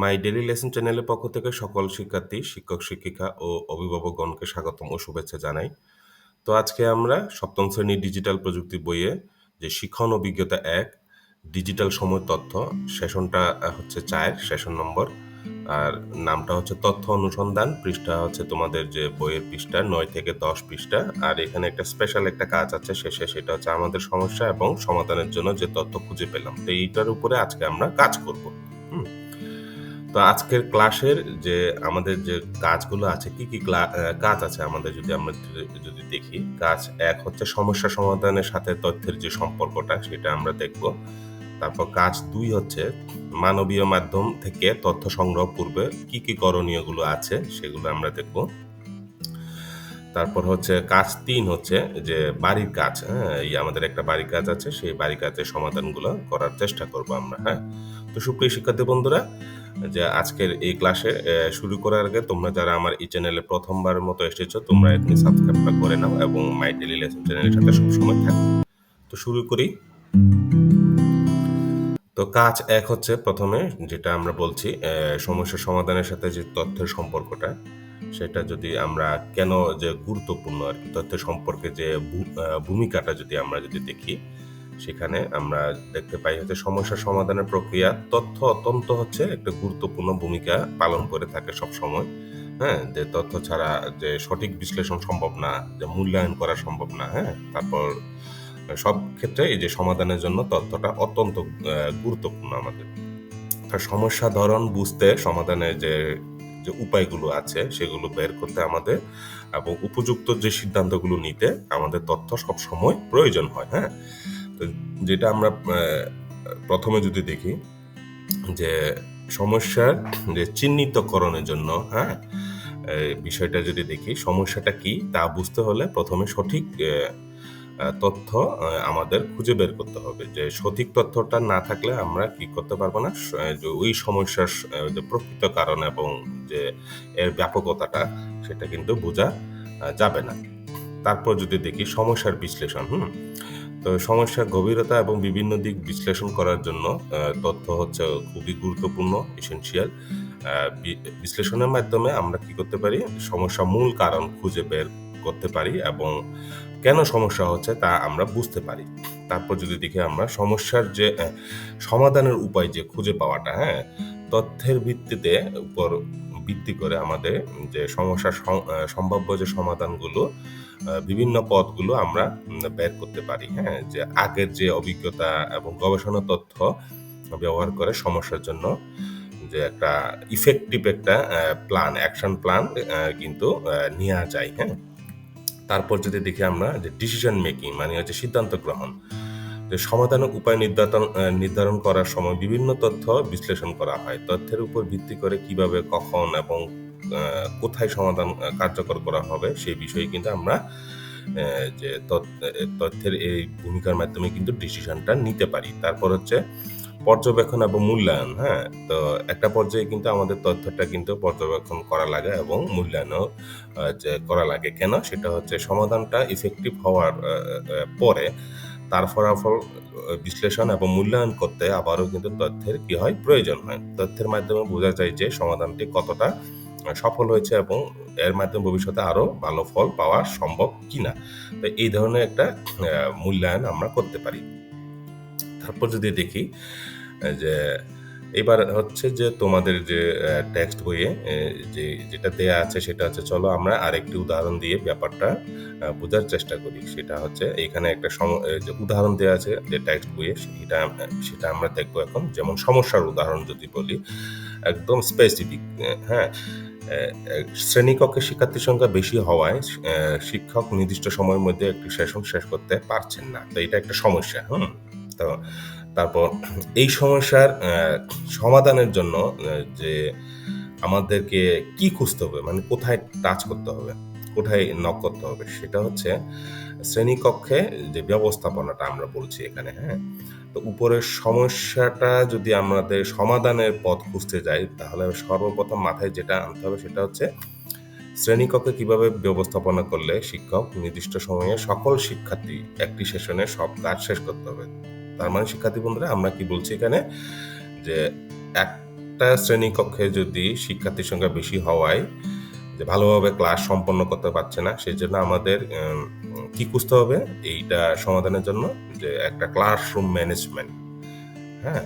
My daily lesson চ্যানেলের পক্ষ থেকে সকল শিক্ষার্থী, শিক্ষক, শিক্ষিকা ও অভিভাবকগণকে স্বাগতম ও শুভেচ্ছা জানাই। তো আজকে আমরা সপ্তম শ্রেণির ডিজিটাল প্রযুক্তি বইয়ে যে শিক্ষণ অভিজ্ঞতা এক ডিজিটাল সময় তথ্য সেশনটা হচ্ছে চায়ের সেশন নম্বর। আর নামটা হচ্ছে তথ্য অনুসন্ধান পৃষ্ঠা হচ্ছে তোমাদের যে বইয়ের পৃষ্ঠা নয় থেকে দশ পৃষ্ঠা। আর এখানে একটা স্পেশাল একটা কাজ আছে শেষে সেটা হচ্ছে আমাদের সমস্যা এবং সমাধানের জন্য যে তথ্য খুঁজে পেলাম। তো এইটার উপরে আজকে আমরা কাজ করব। তো আজকের ক্লাসের যে আমাদের যে কাজগুলো আছে, কি কি কাজ আছে আমাদের যদি আমরা যদি- যদি দেখি, কাজ এক হচ্ছে সমস্যা সমাধানের সাথে তথ্যের যে সম্পর্কটা সেটা আমরা দেখব। তারপর কাজ দুই হচ্ছে মানবীয় মাধ্যম থেকে তথ্য সংগ্রহ পূর্বে কি কি করণীয়গুলো আছে সেগুলো আমরা দেখব। তারপর হচ্ছে কাজ তিন হচ্ছে যে বাড়ির কাজ হ্যাঁ এই আমাদের একটা বাড়ির কাজ আছে, সেই বাড়ির কাজের সমাধানগুলো করার চেষ্টা করব আমরা হ্যাঁ। তো সুপ্রিয় শিক্ষার্থী বন্ধুরা, যে আজকের এই ক্লাসে শুরু করার আগে তোমরা যারা আমার এই চ্যানেলে প্রথমবারের মতো এসেছ, তোমরা এখানে সাবস্ক্রাইবটা করে নাও এবং মাই ডেলি লেসন চ্যানেলের সাথে সবসময় থাকো। তো শুরু করি। তো কাজ এক হচ্ছে প্রথমে যেটা আমরা বলছি সমস্যা সমাধানের সাথে যে তথ্যের সম্পর্কটা, সেটা যদি আমরা কেন যে গুরুত্বপূর্ণ আর কি, তথ্যের সম্পর্কে যে ভূমিকাটা যদি আমরা যদি দেখি সেখানে আমরা দেখতে পাই হচ্ছে সমস্যা সমাধানের প্রক্রিয়া। তথ্য অত্যন্ত হচ্ছে একটা গুরুত্বপূর্ণ ভূমিকা পালন করে থাকে সব সময় হ্যাঁ যে তথ্য ছাড়া যে সঠিক বিশ্লেষণ সম্ভব না, যে মূল্যায়ন করা সম্ভব না হ্যাঁ তারপর সব ক্ষেত্রে এই যে সমাধানের জন্য তথ্যটা অত্যন্ত গুরুত্বপূর্ণ আমাদের। তার সমস্যা ধরন বুঝতে সমাধানের যে যে উপায়গুলো আছে সেগুলো বের করতে আমাদের এবং উপযুক্ত যে সিদ্ধান্তগুলো নিতে আমাদের তথ্য সব সময় প্রয়োজন হয় হ্যাঁ। যেটা আমরা প্রথমে যদি দেখি যে সমস্যার, যে চিহ্নিতকরণের জন্য হ্যাঁ বিষয়টা যদি দেখি, সমস্যাটা কি তা বুঝতে হলে প্রথমে সঠিক তথ্য আমাদের খুঁজে বের করতে হবে। যে সঠিক তথ্যটা না থাকলে আমরা কি করতে পারব না? ওই সমস্যার যে প্রকৃত কারণ এবং যে এর ব্যাপকতাটা, সেটা কিন্তু বোঝা যাবে না। তারপর যদি দেখি সমস্যার বিশ্লেষণ, হুম তো সমস্যার গভীরতা এবং বিভিন্ন দিক বিশ্লেষণ করার জন্য তথ্য হচ্ছে খুবই গুরুত্বপূর্ণ এসেনশিয়াল বিশ্লেষণের মাধ্যমে আমরা কি করতে পারি? সমস্যা মূল কারণ খুঁজে বের করতে পারি এবং কেন সমস্যা হচ্ছে তা আমরা বুঝতে পারি। তারপর যদি দেখি আমরা সমস্যার যে সমাধানের উপায় যে খুঁজে পাওয়াটা হ্যাঁ তথ্যের ভিত্তিতে উপর ভিত্তি করে আমাদের যে সমস্যার সম্ভাব্য যে সমাধানগুলো বিভিন্ন পথগুলো আমরা বের করতে পারি হ্যাঁ? যে আগের যে অভিজ্ঞতা এবং গবেষণা তথ্য ব্যবহার করে সমস্যার জন্য যে একটা ইফেক্টিভ একটা প্ল্যান অ্যাকশন প্ল্যান কিন্তু নেওয়া যায় হ্যাঁ? তারপর যদি দেখি আমরা যে ডিসিশন মেকিং মানে হচ্ছে সিদ্ধান্ত গ্রহণ, যে সমাধানের উপায় নির্ধারণ নির্ধারণ করার সময় বিভিন্ন তথ্য বিশ্লেষণ করা হয়, তথ্যের উপর ভিত্তি করে কীভাবে, কখন এবং কোথায় সমাধান কার্যকর করা হবে সেই বিষয়ে কিন্তু আমরা যে তথ্য- তথ্যের এই ভূমিকার মাধ্যমে কিন্তু ডিসিশনটা নিতে পারি। তারপর হচ্ছে পর্যবেক্ষণ এবং মূল্যায়ন হ্যাঁ? তো একটা পর্যায়ে কিন্তু আমাদের তথ্যটা কিন্তু পর্যবেক্ষণ করা লাগে এবং মূল্যায়নও যে করা লাগে। কেন? সেটা হচ্ছে সমাধানটা ইফেক্টিভ হওয়ার পরে তার ফলাফল বিশ্লেষণ এবং মূল্যায়ন করতে আবারও কিন্তু তথ্যের কি হয়? প্রয়োজন হয়। তথ্যের মাধ্যমে বোঝা যায় যে সমাধানটি কতটা সফল হয়েছে এবং এর মাধ্যমে ভবিষ্যতে আরও ভালো ফল পাওয়া সম্ভব কিনা। তো এই ধরনের একটা মূল্যায়ন আমরা করতে পারি। তারপর যদি দেখি যে এবার হচ্ছে যে তোমাদের যে টেক্সট বইয়ে যে, যেটা দেয়া আছে সেটা হচ্ছে, চলো আমরা আরেকটি উদাহরণ দিয়ে ব্যাপারটা বোঝার চেষ্টা করি। সেটা হচ্ছে এখানে একটা যে উদাহরণ দেওয়া আছে যে টেক্সট বইয়ে, সেটা সেটা আমরা দেখব এখন। যেমন সমস্যার উদাহরণ যদি বলি, একদম স্পেসিফিক হ্যাঁ শ্রেণীকক্ষে শিক্ষার্থীর সংখ্যা বেশি হওয়ায় শিক্ষক নির্দিষ্ট সময়ের মধ্যে একটি সেশন শেষ করতে পারছেন না। তো এটা একটা সমস্যা, হুম? তো তারপর এই সমস্যার সমাধানের জন্য যে আমাদেরকে কি খুঁজতে হবে? মানে কোথায় টাচ করতে হবে? কোথায় নক করতে হবে? সেটা হচ্ছে শ্রেণীকক্ষে যে ব্যবস্থাপনাটা আমরা বলছি এখানে হ্যাঁ? তো উপরের সমস্যাটা যদি আমাদের সমাধানের পথ খুঁজতে যাই, তাহলে সর্বপ্রথম মাথায় যেটা আনতে হবে সেটা হচ্ছে শ্রেণীকক্ষে কীভাবে ব্যবস্থাপনা করলে শিক্ষক নির্দিষ্ট সময়ে সকল শিক্ষার্থী একটি সেশনে সব কাজ শেষ করতে হবে? তার মানে শিক্ষার্থী বন্ধুরা, আমরা কি বলছি এখানে যে একটা শ্রেণীকক্ষে যদি শিক্ষার্থীর সংখ্যা বেশি হওয়ায় যে ভালোভাবে ক্লাস সম্পন্ন করতে পারছে না, সেই জন্য আমাদের কি খুঁজতে হবে? এইটা সমাধানের জন্য যে একটা ক্লাসরুম ম্যানেজমেন্ট হ্যাঁ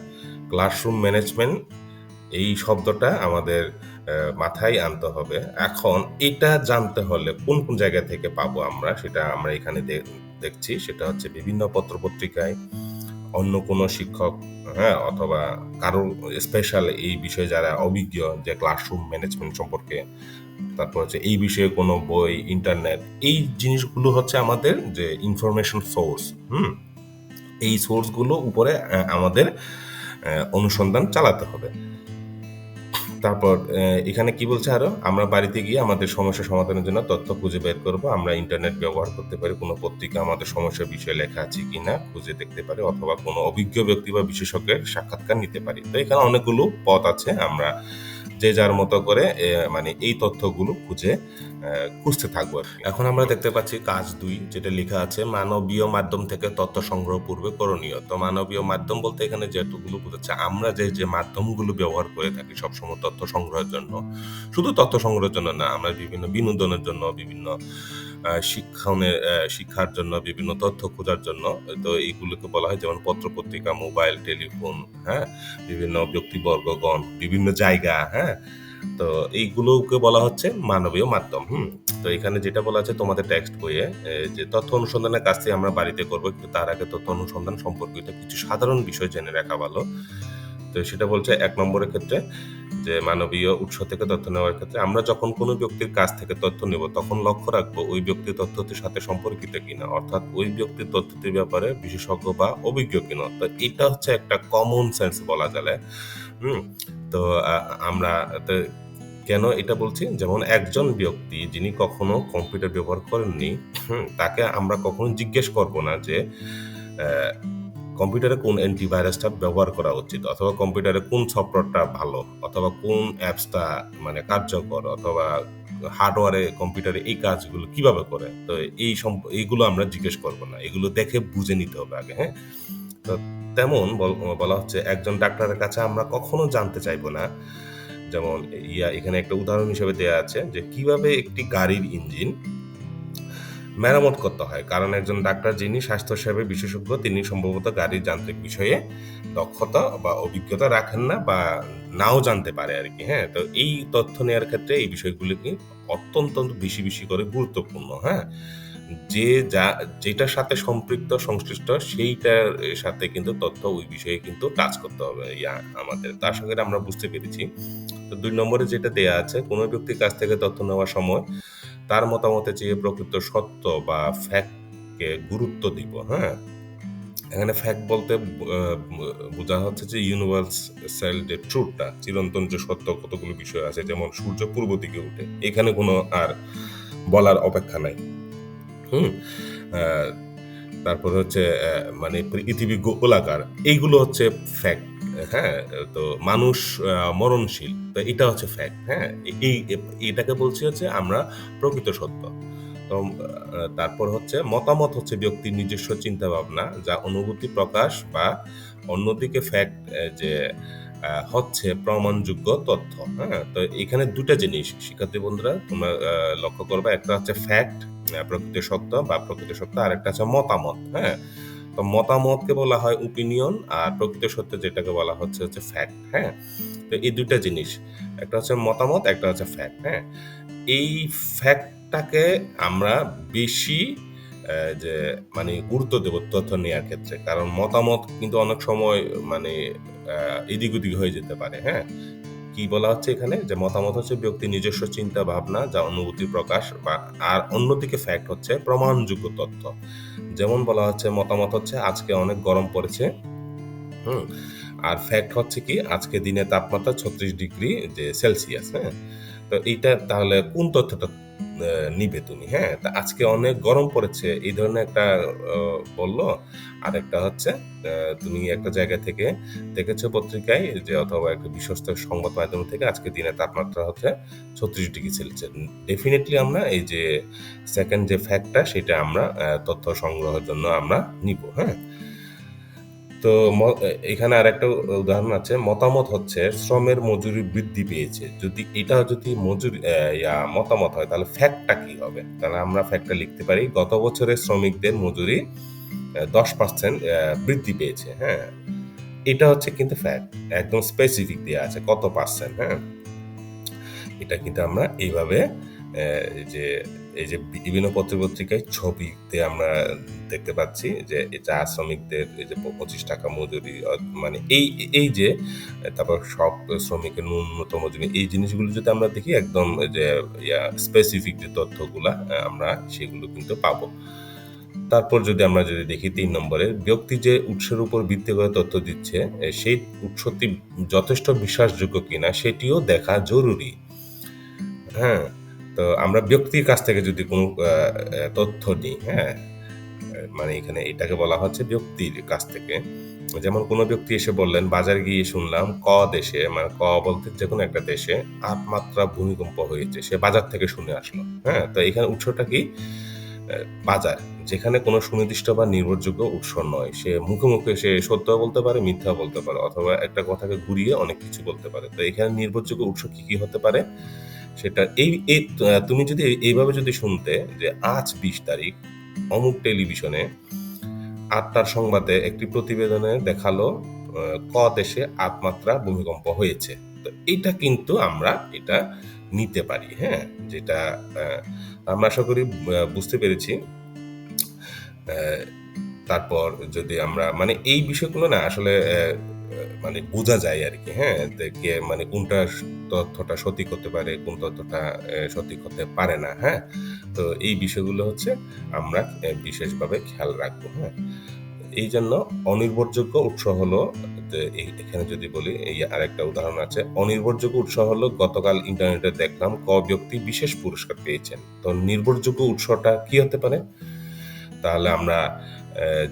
ক্লাসরুম ম্যানেজমেন্ট এই শব্দটা আমাদের মাথায় আনতে হবে। এখন এটা জানতে হলে কোন কোন জায়গা থেকে পাবো আমরা, সেটা আমরা এখানে দেখছি। সেটা হচ্ছে বিভিন্ন পত্রপত্রিকায় অন্য কোনো শিক্ষক হ্যাঁ অথবা কারও স্পেশাল এই বিষয়ে যারা অভিজ্ঞ যে ক্লাসরুম ম্যানেজমেন্ট সম্পর্কে তারপর হচ্ছে এই বিষয়ে কোনো বই ইন্টারনেট এই জিনিসগুলো হচ্ছে আমাদের যে ইনফরমেশন সোর্স হুম? এই সোর্সগুলো উপরে আমাদের অনুসন্ধান চালাতে হবে। তারপর এখানে কি বলছে আরও? আমরা বাড়িতে গিয়ে আমাদের সমস্যা সমাধানের জন্য তথ্য খুঁজে বের করব, আমরা ইন্টারনেট ব্যবহার করতে পারি। কোনো পত্রিকা আমাদের সমস্যার বিষয়ে লেখা আছে কিনা খুঁজে দেখতে পারি, অথবা কোনো অভিজ্ঞ ব্যক্তি বা বিশেষজ্ঞের সাক্ষাৎকার নিতে পারি। তো এখানে অনেকগুলো পথ আছে, আমরা যে যার মতো করে মানে এই তথ্যগুলো খুঁজে খুঁজতে থাকব এখন আমরা দেখতে পাচ্ছি কাজ দুই, যেটা লেখা আছে, মানবীয় মাধ্যম থেকে তথ্য সংগ্রহ পূর্বে করণীয়। তো মানবীয় মাধ্যম বলতে এখানে যেহেতুগুলো বোঝাচ্ছে, আমরা যে যে মাধ্যমগুলো ব্যবহার করে থাকি সবসময় তথ্য সংগ্রহের জন্য, শুধু তথ্য সংগ্রহের জন্য না, আমরা বিভিন্ন বিনোদনের জন্য, বিভিন্ন শিক্ষণের শিক্ষার জন্য, বিভিন্ন তথ্য খোঁজার জন্য, তো এইগুলোকে বলা হয় যেমন পত্রপত্রিকা, মোবাইল, টেলিফোন হ্যাঁ বিভিন্ন ব্যক্তিবর্গগণ, বিভিন্ন জায়গা হ্যাঁ তো এইগুলোকে বলা হচ্ছে মানবীয় মাধ্যম, হুম, তো এখানে যেটা বলা আছে তোমাদের টেক্সট বইয়ে যে তথ্য অনুসন্ধানের কাজটি আমরা বাড়িতে করব, কিন্তু তার আগে তথ্য অনুসন্ধান সম্পর্কিত কিছু সাধারণ বিষয় জেনে রাখা ভালো। তো সেটা বলছে এক নম্বরের ক্ষেত্রে যে মানবীয় উৎস থেকে তথ্য নেওয়ার ক্ষেত্রে আমরা যখন কোনো ব্যক্তির কাছ থেকে তথ্য নেব, তখন লক্ষ্য রাখব ওই ব্যক্তির তথ্যটির সাথে সম্পর্কিত কিনা, অর্থাৎ ওই ব্যক্তির তথ্যটির ব্যাপারে বিশেষজ্ঞ বা অভিজ্ঞ কিনা। তো এটা হচ্ছে একটা কমন সেন্স বলা যায় হুম? তো আমরা কেন এটা বলছি? যেমন একজন ব্যক্তি যিনি কখনো কম্পিউটার ব্যবহার করেননি তাকে আমরা কখনো জিজ্ঞেস করব না যে কম্পিউটারে কোন অ্যান্টিভাইরাসটা ব্যবহার করা উচিত? অথবা কম্পিউটারে কোন সফটওয়্যারটা ভালো? অথবা কোন অ্যাপসটা মানে কার্যকর? অথবা হার্ডওয়ারে কম্পিউটারে এই কাজগুলো কীভাবে করে? তো এই এইগুলো আমরা জিজ্ঞেস করব না। এগুলো দেখে বুঝে নিতে হবে আগে হ্যাঁ? তো তেমন বলা হচ্ছে একজন ডাক্তারের কাছে আমরা কখনো জানতে চাইব না। যেমন ইয়া এখানে একটা উদাহরণ হিসেবে দেয়া আছে যে কীভাবে একটি গাড়ির ইঞ্জিন মেরামত করতে হয়। কারণ একজন ডাক্তার যিনি স্বাস্থ্য সেবায় বিশেষজ্ঞ, তিনি সম্ভবত গাড়ির যান্ত্রিক বিষয়ে দক্ষতা বা অভিজ্ঞতা রাখেন না বা নাও জানতে পারে আর কি হ্যাঁ? তো এই তথ্য নেওয়ার ক্ষেত্রে এই বিষয়গুলি কি অত্যন্ত বেশি বেশি করে গুরুত্বপূর্ণ হ্যাঁ? যে যা, যেটার সাথে সম্পৃক্ত, সংশ্লিষ্ট, সেইটার সাথে কিন্তু তথ্য ওই বিষয়ে কিন্তু কাজ করতে হবে। ইয়া, আমাদের। তার সঙ্গে আমরা বুঝতে পেরেছি। তো দুই নম্বরে যেটা দেয়া আছে, কোনো ব্যক্তির কাছ থেকে তথ্য নেওয়ার সময় তার মতামতে চেয়ে প্রকৃত সত্য বা ফ্যাক্টকে গুরুত্ব দিব হ্যাঁ? এখানে ফ্যাক্ট বলতে বোঝা হচ্ছে যে ইউনিভার্সাল যে ট্রুথটা চিরন্তন যে সত্য কতগুলো বিষয় আছে, যেমন সূর্য পূর্ব দিকে উঠে, এখানে কোনো আর বলার অপেক্ষা নাই। হুম? তারপর হচ্ছে মানে পৃথিবী গোলাকার এইগুলো হচ্ছে ফ্যাক্ট হ্যাঁ? তো মানুষ মরণশীল, তো এটা হচ্ছে ফ্যাক্ট হ্যাঁ? এই, এটাকে বলছি হচ্ছে আমরা প্রকৃত সত্য। তো তারপর হচ্ছে মতামত হচ্ছে ব্যক্তির নিজস্ব চিন্তা ভাবনা যা অনুভূতি, প্রকাশ বা অন্যদিকে ফ্যাক্ট যে হচ্ছে প্রমাণযোগ্য তথ্য হ্যাঁ? তো এখানে দুটা জিনিস, শিক্ষার্থী বন্ধুরা, তোমরা লক্ষ্য করবে, একটা হচ্ছে ফ্যাক্ট প্রকৃত সত্য বা প্রকৃত সত্য আর একটা হচ্ছে মতামত হ্যাঁ? তো মতামতকে বলা হয় ওপিনিয়ন আর প্রকৃত সত্য যেটাকে বলা হচ্ছে হচ্ছে ফ্যাক্ট হ্যাঁ? তো এই দুইটা জিনিস, একটা হচ্ছে মতামত, একটা হচ্ছে ফ্যাক্ট হ্যাঁ? এই ফ্যাক্টটাকে আমরা বেশি যে মানে গুরুত্ব দেব তথ্য নেওয়ার ক্ষেত্রে, কারণ মতামত কিন্তু অনেক সময় মানে এদিক ওদিক হয়ে যেতে পারে হ্যাঁ? কি বলা হচ্ছে এখানে? যে মতামত হচ্ছে ব্যক্তির নিজস্ব চিন্তা, ভাবনা, যা অনুভূতি প্রকাশ বা আর অন্যদিকে ফ্যাক্ট হচ্ছে প্রমাণযোগ্য তথ্য। যেমন বলা হচ্ছে মতামত হচ্ছে আজকে অনেক গরম পড়েছে। হুম? আর ফ্যাক্ট হচ্ছে কি আজকে দিনে তাপমাত্রা ছত্রিশ ডিগ্রি, যে সেলসিয়াস হ্যাঁ? তো এইটা তাহলে কোন তথ্যটা নিবে তুমি হ্যাঁ? তা আজকে অনেক গরম পড়েছে, এই ধরনের একটা বলল। আর একটা হচ্ছে তুমি একটা জায়গা থেকে দেখেছ পত্রিকায় যে, অথবা একটা বিশ্বস্ত সংবাদ মাধ্যম থেকে আজকে দিনে তাপমাত্রা হচ্ছে ছত্রিশ ডিগ্রি সেলসিয়াস। ডেফিনেটলি আমরা এই যে সেকেন্ড যে ফ্যাক্টটা সেটা আমরা তথ্য সংগ্রহের জন্য আমরা নিব হ্যাঁ? তো এখানে আরেকটা উদাহরণ আছে মতামত হচ্ছে শ্রমের মজুরি বৃদ্ধি পেয়েছে। যদি এটা যদি মজুরি মতামত হয় তাহলে ফ্যাক্টটা কি হবে? তাহলে আমরা ফ্যাক্টটা লিখতে পারি গত বছরে শ্রমিকদের মজুরি দশ পার্সেন্ট বৃদ্ধি পেয়েছে, হ্যাঁ? এটা হচ্ছে কিন্তু ফ্যাক্ট। একদম স্পেসিফিক দেওয়া আছে কত পার্সেন্ট, হ্যাঁ? এটা কিন্তু আমরা এইভাবে যে এই যে বিভিন্ন পত্র-পত্রিকায় ছবিতে আমরা দেখতে পাচ্ছি যে চা শ্রমিকদের এই যে পঁচিশ টাকা মজুরি মানে এই এই যে তারপর সব শ্রমিকের ন্যূনতম মজুরি এই জিনিসগুলো যদি আমরা দেখি একদম যে স্পেসিফিক যে তথ্যগুলা আমরা সেগুলো কিন্তু পাবো। তারপর যদি আমরা যদি দেখি তিন নম্বরে ব্যক্তি যে উৎসের উপর ভিত্তি করে তথ্য দিচ্ছে, সেই উৎসটি যথেষ্ট বিশ্বাসযোগ্য কিনা সেটিও দেখা জরুরি। হ্যাঁ? তো আমরা ব্যক্তির কাছ থেকে যদি কোনো তথ্য নিই, হ্যাঁ? মানে এখানে এটাকে বলা হচ্ছে ব্যক্তির কাছ থেকে। যেমন কোনো ব্যক্তি এসে বললেন, বাজার গিয়ে শুনলাম ক দেশে" মানে ক বলতে যে কোনো একটা দেশে ৮ মাত্রা ভূমিকম্প হয়েছে। সে বাজার থেকে শুনে আসলো। হ্যাঁ? তো এখানে উৎসটা কি? বাজার। যেখানে কোনো সুনির্দিষ্ট বা নির্ভরযোগ্য উৎস নয়। সে মুখে, মুখে সে সত্যও বলতে পারে, মিথ্যা বলতে পারে অথবা একটা কথাকে ঘুরিয়ে অনেক কিছু বলতে পারে। তো এখানে নির্ভরযোগ্য উৎস কি, কি হতে পারে? সেটা এই তুমি যদি এইভাবে যদি শুনতে যে আজ ২০ তারিখ অমুক টেলিভিশনে ৮ টার সংবাদে একটি প্রতিবেদনে দেখাল ক দেশে ৮ মাত্রা ভূমিকম্প হয়েছে। তো এটা কিন্তু আমরা এটা নিতে পারি, হ্যাঁ? যেটা আমরা আশা করি বুঝতে পেরেছি। তারপর যদি আমরা মানে এই বিষয়গুলো না আসলে মানে বোঝা যায় আর কি হ্যাঁ? কে মানে কোনটা তথ্যটা সঠিক হতে পারে, কোন তথ্যটা সঠিক হতে পারে না, হ্যাঁ? তো এই বিষয়গুলো হচ্ছে আমরা বিশেষভাবে খেয়াল রাখব, হ্যাঁ? এই জন্য অনির্ভরযোগ্য উৎস হলো এখানে যদি বলি এই আরেকটা উদাহরণ আছে। অনির্ভরযোগ্য উৎস হলো গতকাল ইন্টারনেটে দেখলাম ক ব্যক্তি বিশেষ পুরস্কার পেয়েছেন। তো নির্ভরযোগ্য উৎসটা কি হতে পারে? তাহলে আমরা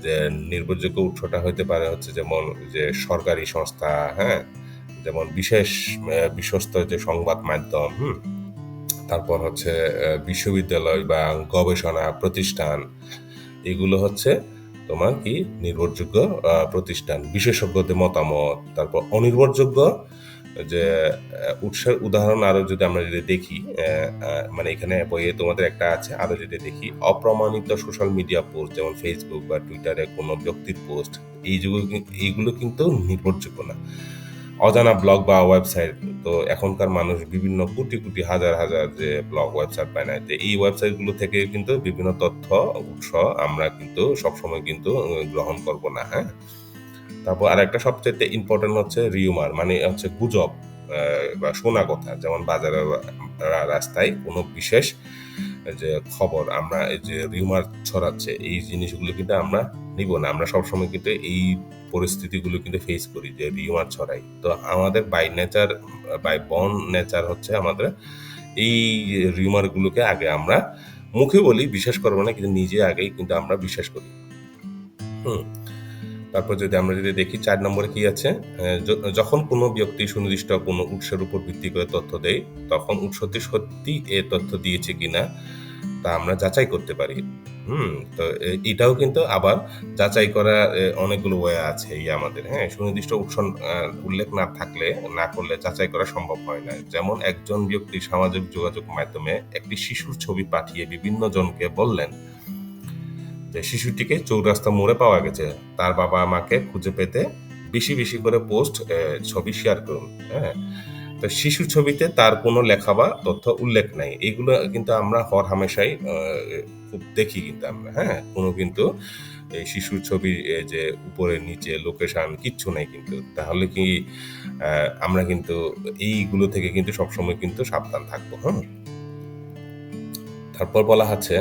যে নির্ভরযোগ্য উৎসটা হইতে পারে হচ্ছে যেমন যে সরকারি সংস্থা, হ্যাঁ? যেমন বিশেষ বিশ্বস্ত যে সংবাদ মাধ্যম, হুম? তারপর হচ্ছে বিশ্ববিদ্যালয় বা গবেষণা প্রতিষ্ঠান এগুলো হচ্ছে তোমার কি নির্ভরযোগ্য প্রতিষ্ঠান। বিশেষজ্ঞদের মতামত, তারপর অনির্ভরযোগ্য যে উৎসের উদাহরণ আরও যদি আমরা যদি দেখি মানে এখানে বইয়ে তোমাদের একটা আছে আরও যদি দেখি অপ্রমাণিত সোশ্যাল মিডিয়া পোস্ট যেমন ফেসবুক বা টুইটারে কোনো ব্যক্তির পোস্ট এই এইগুলো কিন্তু নির্ভরযোগ্য না। অজানা ব্লগ বা ওয়েবসাইট তো এখনকার মানুষ বিভিন্ন কোটি, কোটি হাজার, হাজার যে ব্লগ ওয়েবসাইট বানায়। তো এই ওয়েবসাইটগুলো থেকে কিন্তু বিভিন্ন তথ্য উৎস আমরা কিন্তু সবসময় কিন্তু গ্রহণ করব না, হ্যাঁ? তারপর আর একটা সবচাইতে ইম্পোর্টেন্ট হচ্ছে রিউমার মানে হচ্ছে গুজব বা শোনা কথা। যেমন বাজারে রাস্তায় কোনো বিশেষ যে খবর, আমরা এই যে রিউমার ছড়াচ্ছে, এই জিনিসগুলো কিন্তু আমরা নিব না। আমরা সবসময় কিন্তু এই পরিস্থিতিগুলো কিন্তু ফেস করি যে রিউমার ছড়াই। তো আমাদের by nature by born nature হচ্ছে আমাদের এই রিউমারগুলোকে আগে আমরা মুখে বলি, বিশ্বাস করব না, কিন্তু নিজে আগেই কিন্তু আমরা বিশ্বাস করি। হুম? তারপর যদি আমরা যদি দেখি চার নম্বরে কি আছে? যখন কোনো ব্যক্তি সুনির্দিষ্ট কোনো উৎসের উপর ভিত্তি করে তথ্য দেয়, তখন উৎসটি সত্যি এ তথ্য দিয়েছে কিনা তা আমরা যাচাই করতে পারি। হুম? তো এটাও কিন্তু আবার যাচাই করার অনেকগুলো ওয়ে আছে এই আমাদের, হ্যাঁ? সুনির্দিষ্ট উৎস উল্লেখ না থাকলে না করলে যাচাই করা সম্ভব হয় না। যেমন একজন ব্যক্তি সামাজিক যোগাযোগ মাধ্যমে একটি শিশুর ছবি পাঠিয়ে বিভিন্ন জনকে বললেন শিশুটিকে চৌরাস্তা মোড়ে পাওয়া গেছে। তার বাবা-মাকে খুঁজে পেতে বেশি, বেশি করে পোস্ট ছবি শেয়ার করুন, হ্যাঁ? তো শিশুর ছবিতে তার কোনো লেখা বা তথ্য উল্লেখ নাই। এগুলো কিন্তু আমরা হরহামেশাই আ খুব দেখি কিন্তু আমরা, হ্যাঁ? কোনো কিন্তু এই শিশুর ছবি যে উপরে নিচে লোকেশন কিচ্ছু নাই কিন্তু। তাহলে কি আমরা কিন্তু এইগুলো থেকে কিন্তু সবসময় কিন্তু সাবধান থাকব, হ্যাঁ তারপর বলা হচ্ছে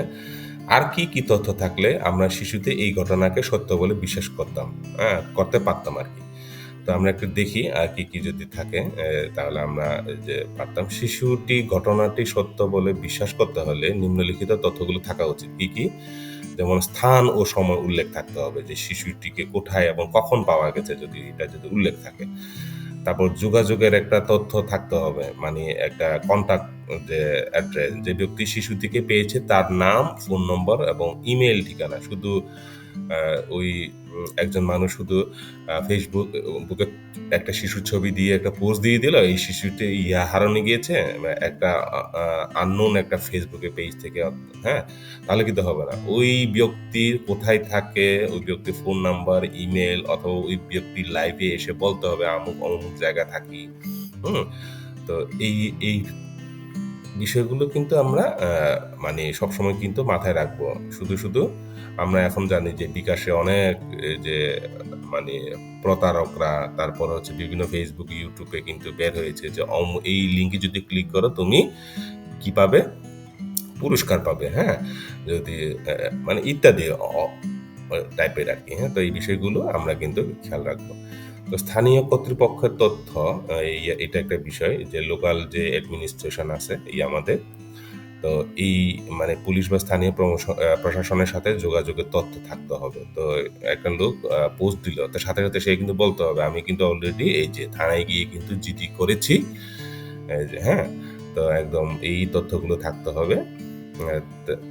আর কি, কি তথ্য থাকলে আমরা শিশুতে এই ঘটনাকে সত্য বলে বিশ্বাস করতাম, হ্যাঁ? করতে পারতাম আর কি তো আমরা একটু দেখি আর কি, কি যদি থাকে তাহলে আমরা যে পারতাম। শিশুটি ঘটনাটি সত্য বলে বিশ্বাস করতে হলে নিম্নলিখিত তথ্যগুলো থাকা উচিত। কি, কি? যেমন স্থান ও সময় উল্লেখ থাকতে হবে যে শিশুটিকে কোথায় এবং কখন পাওয়া গেছে যদি এটা যদি উল্লেখ থাকে। তারপর যোগাযোগের একটা তথ্য থাকতে হবে। মানে একটা কন্ট্যাক্ট যে অ্যাড্রেস যে ব্যক্তি শিশুটিকে পেয়েছে তার নাম, ফোন নম্বর এবং ইমেল ঠিকানা। শুধু ওই একজন মানুষ শুধু ফেসবুক বুকে একটা শিশুর ছবি দিয়ে একটা পোস্ট দিয়ে দিল, এই শিশুটি ইয়া হারানো গিয়েছে একটা আননোন একটা ফেসবুকে পেজ থেকে হ্যাঁ তাহলে কিন্তু হবে না। ওই ব্যক্তির কোথায় থাকে, ওই ব্যক্তির ফোন নাম্বার ইমেল অথবা ওই ব্যক্তির লাইভে এসে বলতে হবে, আমুক, অমুক জায়গায় থাকি। হুম, তো এই এই বিষয়গুলো কিন্তু আমরা মানে সবসময় কিন্তু মাথায় রাখব। শুধু শুধু আমরা এখন জানি যে বিকাশে অনেক যে মানে প্রতারকরা, তারপর হচ্ছে বিভিন্ন ফেসবুক ইউটিউবে কিন্তু বের হয়েছে যে এই লিঙ্কে যদি ক্লিক করো তুমি কি পাবে? পুরস্কার পাবে হ্যাঁ? যদি মানে ইত্যাদি টাইপের আর কি হ্যাঁ? তো এই বিষয়গুলো আমরা কিন্তু খেয়াল রাখব। তো স্থানীয় কর্তৃপক্ষের তথ্য এটা একটা বিষয় যে লোকাল যে অ্যাডমিনিস্ট্রেশন আছে, এই আমাদের তো এই মানে পুলিশ বা স্থানীয় প্রশাসনের সাথে যোগাযোগের তথ্য থাকতে হবে। তো একটা লোক পোস্ট দিল। তার সাথে সাথে সে কিন্তু বলতে হবে, আমি কিন্তু অলরেডি এই যে থানায় গিয়ে কিন্তু জিডি করেছি। হ্যাঁ? তো একদম এই তথ্যগুলো থাকতে হবে।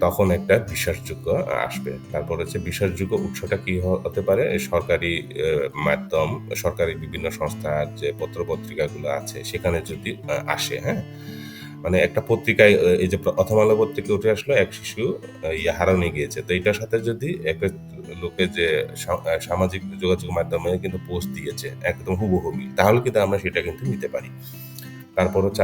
তখন একটা বিশ্বাসযোগ্য আসবে। তারপর হচ্ছে বিশ্বাসযোগ্য উৎসটা কি হতে পারে? সরকারি মাধ্যম, সরকারি বিভিন্ন সংস্থার যে পত্র পত্রিকাগুলো আছে, সেখানে যদি আসে হ্যাঁ? মানে একটা পত্রিকায় এই যে প্রথম আলো পত্রিকায় উঠে আসলো, এক শিশু ইয়ে হারানো গিয়েছে। তো এটার সাথে যদি একটা লোকে যে সামাজিক যোগাযোগ মাধ্যমে কিন্তু পোস্ট দিয়েছে, একদম হুবহু মিল, তাহলে কিন্তু আমরা সেটা কিন্তু নিতে পারি। তারপর হচ্ছে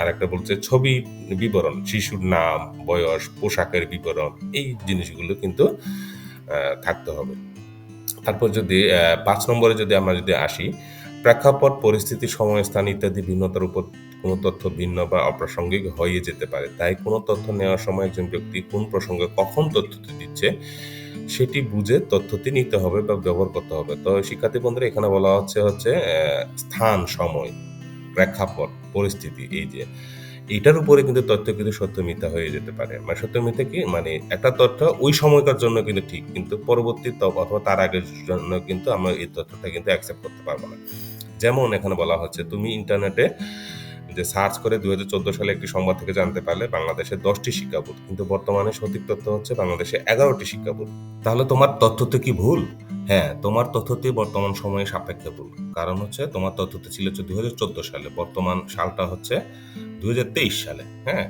আর একটা বলছে, ছবি বিবরণ, শিশুর নাম, বয়স, পোশাকের বিবরণ, এই জিনিসগুলো কিন্তু থাকতে হবে। তারপর যদি পাঁচ নম্বরে যদি আমরা যদি আসি, প্রেক্ষাপট, পরিস্থিতি, সময়, স্থান ইত্যাদি ভিন্নতার উপর কোনো তথ্য ভিন্ন বা অপ্রাসঙ্গিক হয়ে যেতে পারে। তাই কোনো তথ্য নেওয়ার সময় একজন ব্যক্তি কোন প্রসঙ্গে কখন তথ্যটি দিচ্ছে, সেটি বুঝে তথ্যটি নিতে হবে বা ব্যবহার করতে হবে। তো শিক্ষার্থী বন্ধুরা, এখানে বলা হচ্ছে হচ্ছে স্থান, সময়, প্রেক্ষাপট, পরিস্থিতি, এই যে, এটার উপরে কিন্তু তথ্য কিন্তু সত্য মিথ্যা হয়ে যেতে পারে। মানে সত্য মিথ্যা কি? মানে একটা তথ্য ওই সময়কার জন্য কিন্তু ঠিক, কিন্তু পরবর্তী অথবা তার আগের জন্য কিন্তু আমরা এই তথ্যটা কিন্তু অ্যাকসেপ্ট করতে পারব না। যেমন এখানে বলা হচ্ছে, তুমি ইন্টারনেটে যে সার্চ করে দুই হাজার চোদ্দ সালে একটি সংবাদ থেকে জানতে পারলে বাংলাদেশে দশটি শিক্ষা বোর্ড কিন্তু বর্তমানে সঠিক তথ্য হচ্ছে বাংলাদেশে এগারোটি শিক্ষা বোর্ড তাহলে তোমার তথ্যতে কি ভুল? হ্যাঁ তোমার তথ্যটি বর্তমান সময়ে সাপেক্ষে ভুল। কারণ হচ্ছে তোমার তথ্যটি ছিল হচ্ছে দুই সালে, বর্তমান সালটা হচ্ছে দুই হাজার তেইশ সালে হ্যাঁ?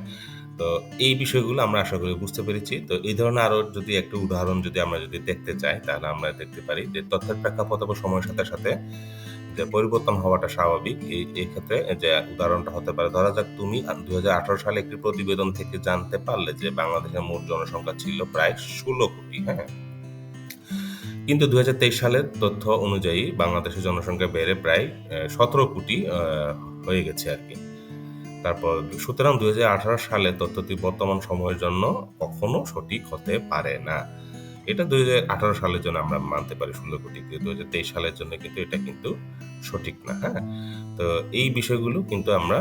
তো এই বিষয়গুলো আমরা আশা করি বুঝতে পেরেছি। তো এই ধরনের আরও যদি একটা উদাহরণ যদি আমরা যদি দেখতে চাই, তাহলে আমরা দেখতে পারি যে তথ্যের প্রেক্ষাপট সময়ের সাথে সাথে যে পরিবর্তন হওয়াটা স্বাভাবিক। এই এই ক্ষেত্রে যে উদাহরণটা হতে পারে, ধরা যাক তুমি দুই সালে একটি প্রতিবেদন থেকে জানতে পারলে যে বাংলাদেশের মোট জনসংখ্যা ছিল প্রায় ষোলো কোটি হ্যাঁ কিন্তু দুই হাজার তেইশ সালের তথ্য অনুযায়ী বাংলাদেশের জনসংখ্যা বেড়ে প্রায় সতেরো কোটি হয়ে গেছে আর কি। তারপর সুতরাং দুই হাজার আঠারো সালে তথ্যটি বর্তমান সময়ের জন্য কখনো সঠিক হতে পারে না। এটা দুই হাজার আঠারো সালের জন্য আমরা মানতে পারি ষোলো কোটি তেইশ সালের জন্য কিন্তু এটা কিন্তু সঠিক না হ্যাঁ? তো এই বিষয়গুলো কিন্তু আমরা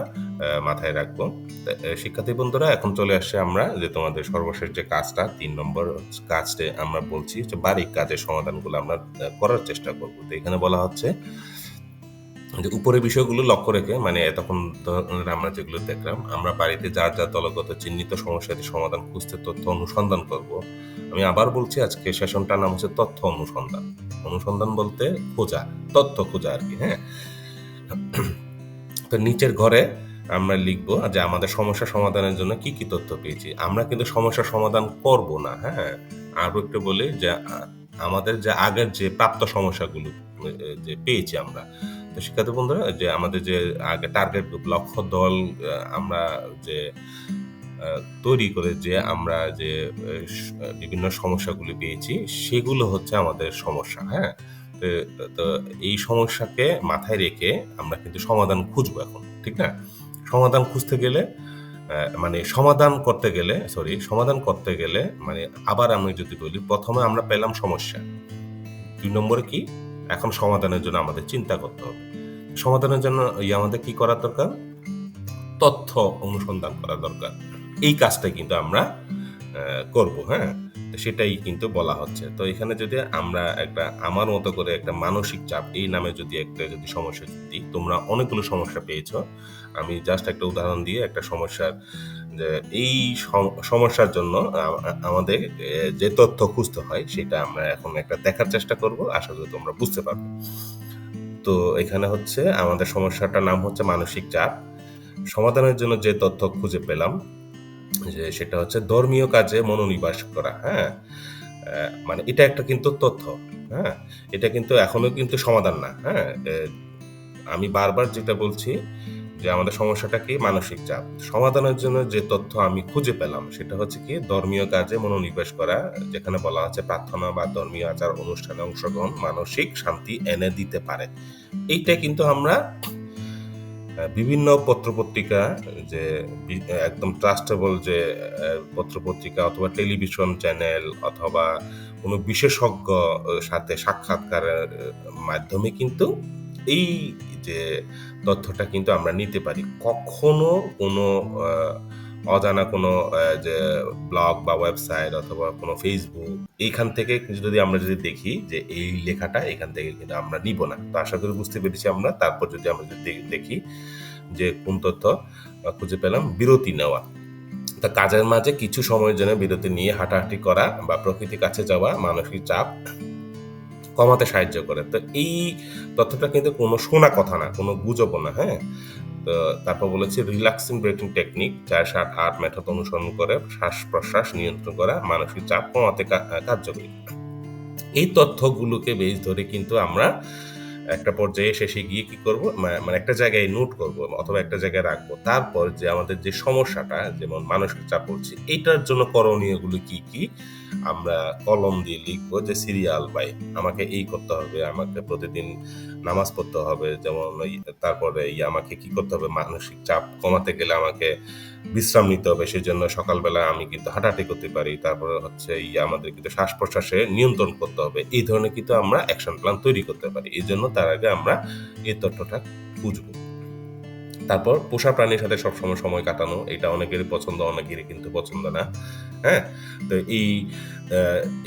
মাথায় রাখব। শিক্ষার্থী বন্ধুরা, এখন চলে আসছে আমরা যে তোমাদের সর্বশেষ যে কাজটা, তিন নম্বর কাজটা আমরা বলছি যে বাড়ির কাজের সমাধানগুলো আমরা করার চেষ্টা করব। তো এখানে বলা হচ্ছে যে উপরে বিষয়গুলো লক্ষ্য রেখে মানে এতক্ষণ আমরা যেগুলো দেখলাম, আমরা বাড়িতে যার যার দলগত চিহ্নিত সমস্যাটি সমাধান খুঁজতে তথ্য অনুসন্ধান করব। আমি আবার বলছি, আজকে সেশনটার নাম হচ্ছে তথ্য অনুসন্ধান। অনুসন্ধান বলতে খোঁজা, তথ্য খোঁজা আর কি হ্যাঁ? তো নিচের ঘরে আমরা লিখব যে আমাদের সমস্যা সমাধানের জন্য কি কি তথ্য পেয়েছি। আমরা কিন্তু সমস্যা সমাধান করব না হ্যাঁ? আরও একটু বলি যে, আমাদের যে আগের যে প্রাপ্ত সমস্যাগুলো যে পেয়েছি আমরা তো শিক্ষার্থী বন্ধুরা, যে আমাদের যে আগে টার্গেট গ্রুপ লক্ষ্য দল আমরা যে তৈরি করে যে আমরা যে বিভিন্ন সমস্যাগুলি পেয়েছি, সেগুলো হচ্ছে আমাদের সমস্যা হ্যাঁ? তো- এই সমস্যাকে মাথায় রেখে আমরা কিন্তু সমাধান খুঁজবো এখন, ঠিক না? সমাধান খুঁজতে গেলে মানে সমাধান করতে গেলে সরি সমাধান করতে গেলে মানে আবার আমি যদি বলি, প্রথমে আমরা পেলাম সমস্যা। দুই নম্বরে কি? এখন সমাধানের জন্য আমাদের চিন্তা করতে হবে। সমাধানের জন্য আমাদের কি করা দরকার? তথ্য অনুসন্ধান করা দরকার। এই কাজটা কিন্তু আমরা করব হ্যাঁ? সেটাই কিন্তু বলা হচ্ছে। তো এখানে যদি আমরা একটা, আমার মতো করে একটা মানসিক চাপ, এই নামে যদি একটা যদি সমস্যা দিই, তোমরা অনেকগুলো সমস্যা পেয়েছ। আমি জাস্ট একটা উদাহরণ দিয়ে একটা সমস্যার, যে এই সম- সমস্যার জন্য আমাদের যে তথ্য খুঁজতে হয়, সেটা আমরা এখন একটা দেখার চেষ্টা করব। আশা করি তোমরা বুঝতে পারবে। তো এখানে হচ্ছে আমাদের সমস্যাটার নাম হচ্ছে মানসিক চাপ। সমাধানের জন্য যে তথ্য খুঁজে পেলাম সেটা হচ্ছে ধর্মীয় কাজে মনোনিবাস করা হ্যাঁ? মানে এটা একটা কিন্তু তথ্য হ্যাঁ? এটা কিন্তু এখনও কিন্তু সমাধান না হ্যাঁ? আমি বারবার যেটা বলছি যে আমাদের সমস্যাটা কি? মানসিক চাপ। সমাধানের জন্য যে তথ্য আমি খুঁজে পেলাম সেটা হচ্ছে কি? ধর্মীয় কাজে মনোনিবেশ করা, যেখানে বলা হচ্ছে প্রার্থনা বা ধর্মীয় আচার অনুষ্ঠানে অংশগ্রহণ মানসিক শান্তি এনে দিতে পারে। এইটা কিন্তু আমরা বিভিন্ন পত্রপত্রিকা, যে একদম ট্রাস্টেবল যে পত্রপত্রিকা অথবা টেলিভিশন চ্যানেল অথবা কোনো বিশেষজ্ঞ সাথে সাক্ষাৎকারের মাধ্যমে কিন্তু এই যে তথ্যটা কিন্তু আমরা নিতে পারি। কখনো কোনো অজানা কোনো যে ব্লগ বা ওয়েবসাইট অথবা কোনো ফেসবুক এইখান থেকে যদি আমরা যদি দেখি যে এই লেখাটা এখান থেকে কিন্তু আমরা নিব না। তো আশা করি বুঝতে পেরেছি আমরা। তারপর যদি আমরা যদি দেখি যে কোন তথ্য খুঁজে পেলাম, বিরতি নেওয়া। তা কাজের মাঝে কিছু সময়ের জন্য বিরতি নিয়ে হাঁটাহাঁটি করা বা প্রকৃতির কাছে যাওয়া মানসিক চাপ কমাতে সাহায্য করে। তো এই তথ্যটা কিন্তু কোনো শোনা কথা না, কোনো গুজব না হ্যাঁ? তারপর বলেছে রিল্যাক্সিং ব্রেথিং টেকনিক চার সাত আট মেথড অনুসরণ করে শ্বাস প্রশ্বাস নিয়ন্ত্রণ করা, মানসিক চাপ কমাতে কার্যকরী। এই তথ্যগুলোকে বেশ ধরে কিন্তু আমরা একটা পর্যায়ে শেষে গিয়ে কি করব মানে একটা জায়গায় নোট করব অথবা একটা জায়গায় রাখব। তারপর যে আমাদের যে সমস্যাটা, যেমন মানসিক চাপ পড়ছে এইটার জন্য করণীয়গুলো কি কি? আমরা কলম দিয়ে লিখব যে সিরিয়াল বাই আমাকে এই করতে হবে, আমাকে প্রতিদিন নামাজ পড়তে হবে। যেমন তারপরে আমাকে কি করতে হবে? মানসিক চাপ কমাতে গেলে আমাকে বিশ্রাম নিতে হবে। সেই জন্য সকালবেলা আমি কিন্তু হাঁটাহাঁটি করতে পারি। তারপরে হচ্ছে এই আমাদের কিন্তু শ্বাস প্রশ্বাসে নিয়ন্ত্রণ করতে হবে। এই ধরনের কিন্তু আমরা অ্যাকশন প্ল্যান তৈরি করতে পারি। এই জন্য তার আগে আমরা এই তথ্যটা খুঁজবো। তারপর পোষা প্রাণীর সাথে সবসময় সময় কাটানো, এটা অনেকেরই পছন্দ, অনেকেরই কিন্তু পছন্দ না হ্যাঁ? তো এই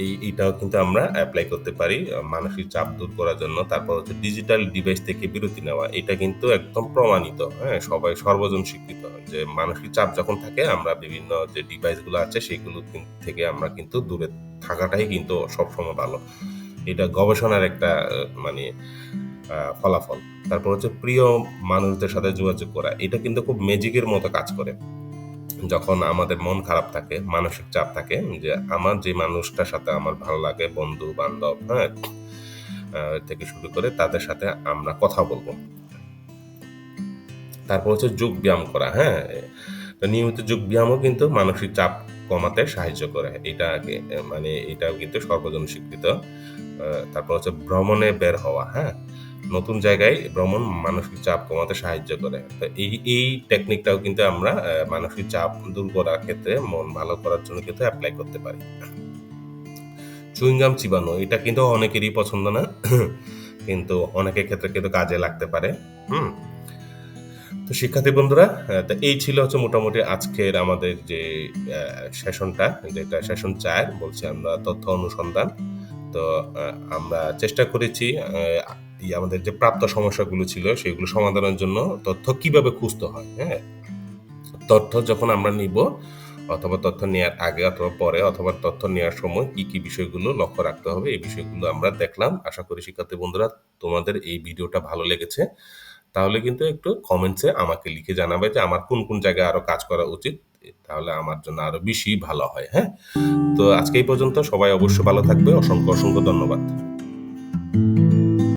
এই, এইটাও কিন্তু আমরা অ্যাপ্লাই করতে পারি, মানসিক চাপ দূর করার জন্য। তারপর হচ্ছে ডিজিটাল ডিভাইস থেকে বিরতি নেওয়া, এটা কিন্তু একদম প্রমাণিত হ্যাঁ? সবাই সর্বজন স্বীকৃত যে মানসিক চাপ যখন থাকে, আমরা বিভিন্ন যে ডিভাইসগুলো আছে, সেগুলো থেকে আমরা কিন্তু দূরে থাকাটাই কিন্তু সবসময় ভালো। এটা গবেষণার একটা মানে ফলাফল। তারপর হচ্ছে প্রিয় মানুষদের সাথে যোগাযোগ করা। এটা কিন্তু খুব ম্যাজিকের মতো কাজ করে। যখন আমাদের মন খারাপ থাকে, মানসিক চাপ থাকে, যে আমার যে মানুষটার সাথে আমার ভালো লাগে, বন্ধু, বান্ধব হ্যাঁ থেকে শুরু করে তাদের সাথে আমরা কথা বলব। তারপর হচ্ছে যোগ ব্যায়াম করা হ্যাঁ। নিয়মিত যোগ ব্যায়ামও কিন্তু মানসিক চাপ কমাতে সাহায্য করে। এটা মানে এটাও কিন্তু সর্বজন স্বীকৃত। তারপর হচ্ছে ভ্রমণে বের হওয়া হ্যাঁ। নতুন জায়গায় ভ্রমণ মানসিক চাপ কমাতে সাহায্য করে। তো এই এই টেকনিকটাও কিন্তু আমরা মানসিক চাপ দূর করার ক্ষেত্রে, মন ভালো করার জন্য কিন্তু অ্যাপ্লাই করতে পারি। চুইংগাম চিবানো, এটা কিন্তু অনেকেরই পছন্দ না, কিন্তু অনেকের ক্ষেত্রে কিন্তু কাজে লাগতে পারে, হুম। তো শিক্ষার্থী বন্ধুরা তো এই ছিল হচ্ছে মোটামুটি আজকের আমাদের যে সেশনটা যেটা সেশন চার, বলছি আমরা তথ্য অনুসন্ধান। তো আমরা চেষ্টা করেছি আমাদের যে প্রাপ্ত সমস্যাগুলো ছিল সেগুলো সমাধানের জন্য তথ্য কীভাবে খুঁজতে হয় হ্যাঁ? তথ্য যখন আমরা নিব অথবা তথ্য নেওয়ার আগে অথবা পরে অথবা তথ্য নেওয়ার সময় কি কি বিষয়গুলো লক্ষ্য রাখতে হবে এই বিষয়গুলো আমরা দেখলাম। আশা করি শিক্ষার্থী বন্ধুরা তোমাদের এই ভিডিওটা ভালো লেগেছে। তাহলে কিন্তু একটু কমেন্টসে আমাকে লিখে জানাবে যে আমার কোন কোন জায়গায় আরও কাজ করা উচিত, তাহলে আমার জন্য আরও বেশি ভালো হয় হ্যাঁ? তো আজকে এই পর্যন্ত সবাই অবশ্যই ভালো থাকবে। অসংখ্য অসংখ্য ধন্যবাদ।